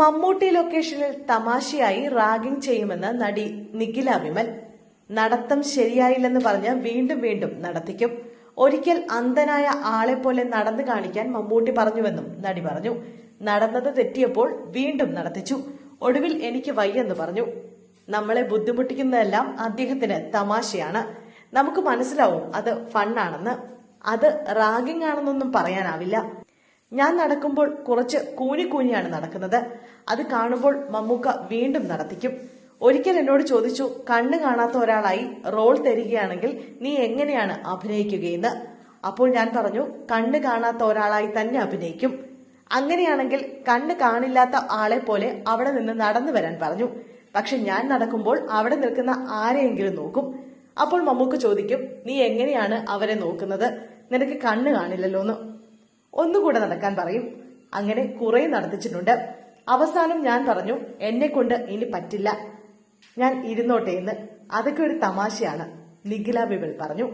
മമ്മൂട്ടി ലൊക്കേഷനിൽ തമാശയായി റാഗിംഗ് ചെയ്യുമെന്ന് നടി നിഖില വിമൽ നടത്തം ശരിയായില്ലെന്ന് പറഞ്ഞ് വീണ്ടും വീണ്ടും നടത്തിക്കും. ഒരിക്കൽ അന്ധനായ ആളെ പോലെ നടന്നു കാണിക്കാൻ മമ്മൂട്ടി പറഞ്ഞുവെന്നും നടി പറഞ്ഞു. നടന്നത് തെറ്റിയപ്പോൾ വീണ്ടും നടത്തിച്ചു. ഒടുവിൽ എനിക്ക് വയ്യെന്ന് പറഞ്ഞു. നമ്മളെ ബുദ്ധിമുട്ടിക്കുന്നതെല്ലാം അദ്ദേഹത്തിന് തമാശയാണ്. നമുക്ക് മനസ്സിലാവും അത് ഫണ്ണാണെന്ന്. അത് റാഗിംഗ് ആണെന്നൊന്നും പറയാനാവില്ല. ഞാൻ നടക്കുമ്പോൾ കുറച്ച് കൂനി കൂനിയാണ് നടക്കുന്നത്. അത് കാണുമ്പോൾ മമ്മൂക്ക വീണ്ടും നടത്തിക്കും. ഒരിക്കൽ എന്നോട് ചോദിച്ചു കണ്ണു കാണാത്ത ഒരാളായി റോൾ തരികയാണെങ്കിൽ നീ എങ്ങനെയാണ് അഭിനയിക്കുകയെന്ന്? അപ്പോൾ ഞാൻ പറഞ്ഞു കണ്ണ് കാണാത്ത ഒരാളായി തന്നെ അഭിനയിക്കും. അങ്ങനെയാണെങ്കിൽ കണ്ണ് കാണില്ലാത്ത ആളെ പോലെ അവിടെ നിന്ന് നടന്നു വരാൻ പറഞ്ഞു. പക്ഷെ ഞാൻ നടക്കുമ്പോൾ അവിടെ നിൽക്കുന്ന ആരെയെങ്കിലും നോക്കും. അപ്പോൾ മമ്മൂക്ക് ചോദിക്കും നീ എങ്ങനെയാണ് അവരെ നോക്കുന്നത്? നിനക്ക് കണ്ണ് കാണില്ലല്ലോന്ന്? ഒന്നുകൂടെ നടക്കാൻ പറയും. അങ്ങനെ കുറെ നടത്തിച്ചിട്ടുണ്ട്. അവസാനം ഞാൻ പറഞ്ഞു എന്നെ കൊണ്ട് ഇനി പറ്റില്ല. ഞാൻ ഇരുന്നോട്ടെ എന്ന്. അതൊക്കെ ഒരു തമാശയാണ് നിഖില ബിബിൾ പറഞ്ഞു.